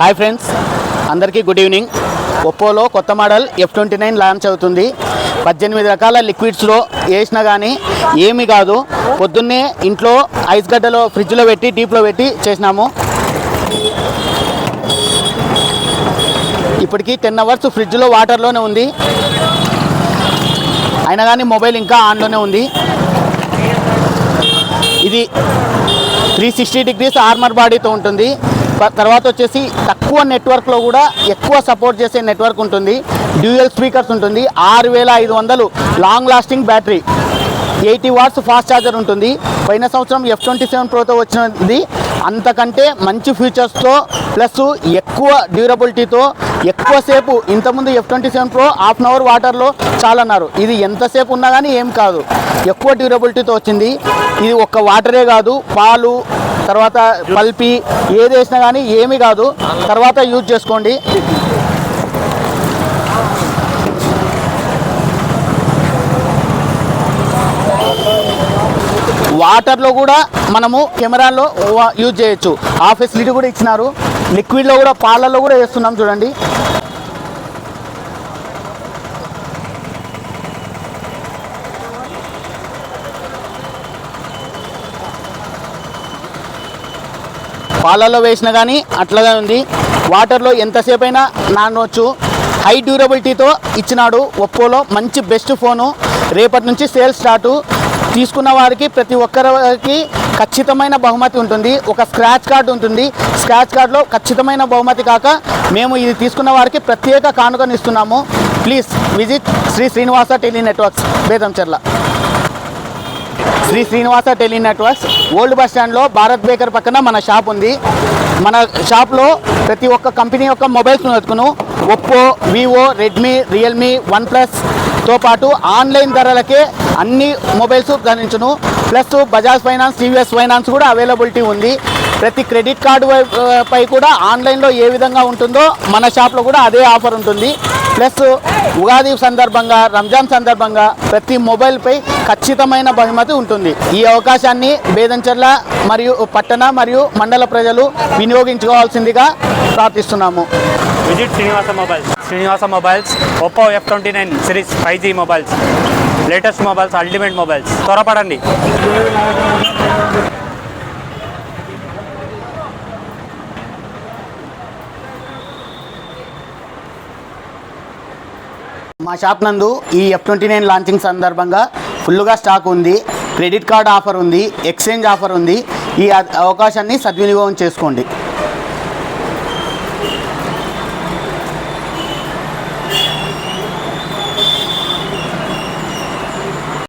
Hi friends అందరికీ good evening. ఒప్పోలో కొత్త model F twenty nine launch అవుతుంది. పద్దెనిమిది రకాల లిక్విడ్స్లో వేసినా కానీ ఏమీ కాదు. పొద్దున్నే ఇంట్లో ఐస్ గడ్డలో ఫ్రిడ్జ్లో పెట్టి డీప్లో పెట్టి చేసినాము. ఇప్పటికీ టెన్ అవర్స్ ఫ్రిడ్జ్లో వాటర్లోనే ఉంది. అయినా కానీ మొబైల్ ఇంకా ఆన్లోనే ఉంది. ఇది త్రీ సిక్స్టీ డిగ్రీస్ ఆర్మర్ బాడీతో ఉంటుంది. తర్వాత వచ్చేసి తక్కువ నెట్వర్క్లో కూడా ఎక్కువ సపోర్ట్ చేసే నెట్వర్క్ ఉంటుంది. డ్యూయల్ స్పీకర్స్ ఉంటుంది. ఆరు వేల ఐదు వందలు long lasting battery. Eighty watts fast charger ఉంటుంది. పోయిన సంవత్సరం ఎఫ్ ట్వంటీ సెవెన్ ప్రోతో వచ్చినది. అంతకంటే మంచి ఫీచర్స్తో ప్లస్ ఎక్కువ డ్యూరబిలిటీతో ఎక్కువసేపు ఇంతకుముందు F twenty seven pro half an hour వాటర్లో చాలన్నారు. ఇది ఎంతసేపు ఉన్నా కానీ ఏం కాదు. ఎక్కువ డ్యూరబిలిటీతో వచ్చింది. ఇది ఒక్క వాటరే కాదు. పాలు తర్వాత పల్పి ఏది వేసినా కానీ ఏమీ కాదు. తర్వాత యూజ్ చేసుకోండి. వాటర్లో కూడా మనము కెమెరాలో వా- యూజ్ చేయొచ్చు. ఆ ఫెసిలిటీ కూడా ఇచ్చినారు. లిక్విడ్లో కూడా పాలల్లో కూడా వేస్తున్నాం చూడండి. పాలల్లో వేసినా కానీ అట్లాగే ఉంది. వాటర్లో ఎంతసేపు అయినా నానవచ్చు. హై డ్యూరబిలిటీతో ఇచ్చినాడు ఒప్పోలో మంచి బెస్ట్ ఫోను రేపటి నుంచి సేల్ స్టార్టు తీసుకున్న వారికి ప్రతి ఒక్కరికి ఖచ్చితమైన బహుమతి ఉంటుంది. ఒక స్క్రాచ్ కార్డు ఉంటుంది. స్క్రాచ్ కార్డులో ఖచ్చితమైన బహుమతి కాక మేము ఇది తీసుకున్న వారికి ప్రత్యేక కానుకనిస్తున్నాము please visit Shri Srinivasa tele networks Bedamcherla. Shri Srinivasa tele networks. Old bus స్టాండ్లో భారత్ బేకర్ పక్కన మన షాప్ ఉంది. మన షాప్లో ప్రతి ఒక్క కంపెనీ యొక్క mobiles వెతుకును. Oppo Vivo Redmi Realme one ప్లస్తో పాటు ఆన్లైన్ ధరలకే అన్ని mobiles గణించును plus Bajaj finance TVS finance కూడా అవైలబిలిటీ ఉంది. ప్రతి క్రెడిట్ కార్డు పై కూడా ఆన్లైన్లో ఏ విధంగా ఉంటుందో మన షాప్లో కూడా అదే ఆఫర్ ఉంటుంది. ప్లస్ ఉగాది సందర్భంగా రంజాన్ సందర్భంగా ప్రతి మొబైల్పై ఖచ్చితమైన బహుమతి ఉంటుంది. ఈ అవకాశాన్ని బేదంచెర్ల మరియు పట్టణ మరియు మండల ప్రజలు వినియోగించుకోవాల్సిందిగా ప్రార్థిస్తున్నాము. Visit Srinivasa mobiles Srinivasa mobiles Oppo F twenty nine series five G mobiles latest mobiles ultimate mobiles త్వరపడండి. మా షాప్ నందు ఈ ఎఫ్ ట్వంటీ నైన్ లాంచింగ్ సందర్భంగా ఫుల్గా స్టాక్ ఉంది. క్రెడిట్ కార్డ్ ఆఫర్ ఉంది. ఎక్స్చేంజ్ ఆఫర్ ఉంది. ఈ అవకాశాన్ని సద్వినియోగం చేసుకోండి.